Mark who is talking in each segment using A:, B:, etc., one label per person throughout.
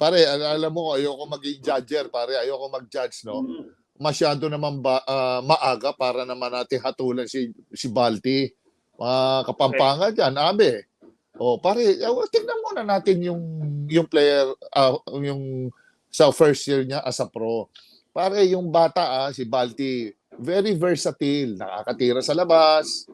A: pare, al- alam mo, ayoko maging judger, pare, ayoko mag-judge, no?
B: Mm.
A: Masyado naman ba, ah, maaga para naman natin hatulan si, si Balti. Mga kapampangan dyan, abe. O, pare, uh, tingnan muna natin yung, yung player, ah, yung sa first year niya as a pro. Pare, yung bata, ah, si Balti, very versatile. Nakakatira sa labas.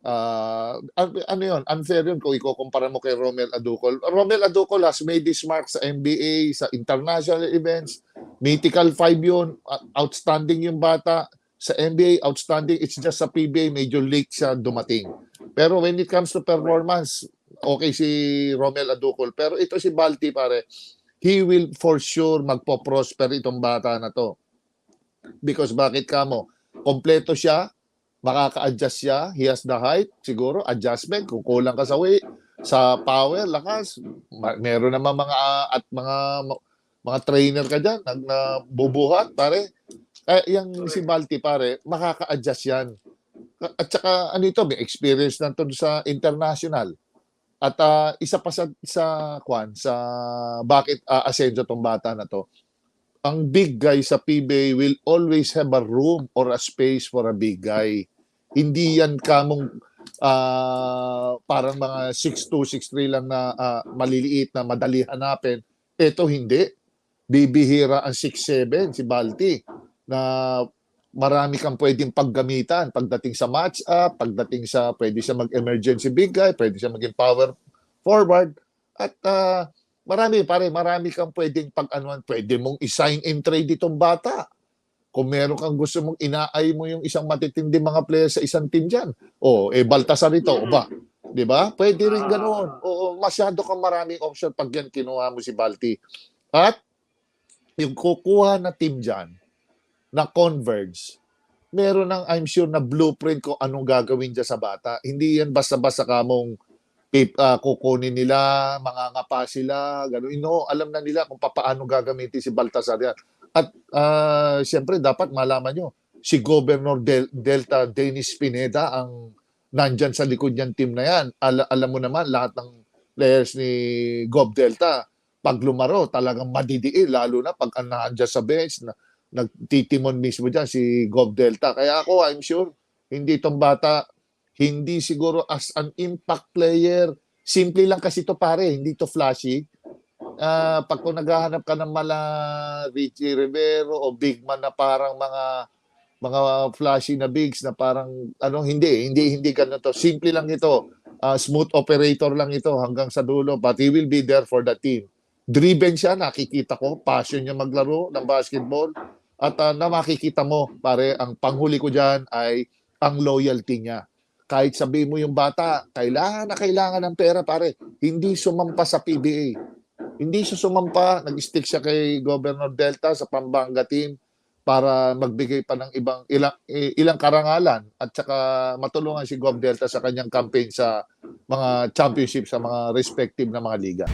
A: Ah, an- ano yun? Unfair yun kung ikukumpara mo kay Romel Aducol. Romel Aducol has made his mark sa NBA, sa international events. Mythical 5 yun. Ah, Outstanding yung bata. Sa NBA, outstanding. It's just sa PBA, major league siya dumating. Pero when it comes to performance, okay si Romel Aducol. Pero ito si Balti, pare, he will for sure magpo-prosper itong bata na to. Because bakit kamo? Kompleto siya, makaka-adjust siya, he has the height, siguro, adjustment, kung kulang ka sa weight, sa power, lakas, meron naman mga, at mga, mga trainer ka dyan, nag nabubuhat, pare. Eh, yung si Balti, pare, makaka-adjust yan. At saka, ano ito, may experience na to sa international. At ah, isa pa sa, sa, kwan, sa bakit uh, asenso tong bata na to, ang big guy sa PBA will always have a room or a space for a big guy. Hindi yan kamong ah, parang mga 6'2", 6'3 lang na ah, maliliit na madali hanapin. Ito hindi. Bibihira ang 6'7", si Balti, na marami kang pwedeng paggamitan pagdating sa match-up, pagdating sa pwede siya mag-emergency big guy, pwede siya maging power forward. At ah, marami pare, marami kang pwedeng pag-anuan, pwede mong i-sign and trade itong bata. Kung meron kang gusto mong inaay mo yung isang matitindi mga player sa isang team dyan. O, eh, Baltasar ito, o ba? Di ba? Pwede rin ganoon. Oo, masyado kang maraming option pag yan kinuha mo si Balti. At, yung kukuha na team dyan, na converge, meron ng, I'm sure, na blueprint kung anong gagawin dyan sa bata. Hindi yan basta-basta kamong pip, ah, kukunin nila, mangangapa sila, gano'n. No, alam na nila kung paano gagamitin si Baltasar yan. At ah, siyempre, dapat malaman nyo, si Governor Del- Delta Dennis Pineda ang nandyan sa likod niyang team na yan. Ala- alam mo naman, lahat ng players ni Gov Delta, pag lumaro, talagang madidiin, lalo na pag nandiyan sa bench, na, nagtitimon mismo dyan si Gov Delta. Kaya ako, I'm sure, hindi itong bata, hindi siguro as an impact player, simple lang kasi to pare, hindi to flashy. Ah, pag kung naghahanap ka ng mala Richie Rivero o big man na parang mga mga flashy na bigs na parang ano hindi hindi hindi ganun to. Simple lang ito. Ah, smooth operator lang ito hanggang sa dulo but he will be there for the team. Driven siya nakikita ko passion niya maglaro ng basketball. At ah, na makikita mo pare ang panghuli ko diyan ay ang loyalty niya. Kahit sabihin mo yung bata kailangan na kailangan ng pera pare. Hindi sumampa sa PBA hindi siya sumampa, nag-stick siya kay Governor Delta sa Pambanga team para magbigay pa ng ibang ilang ilang karangalan at saka matulungan si Gov Delta sa kanyang campaign sa mga championship sa mga respective na mga liga.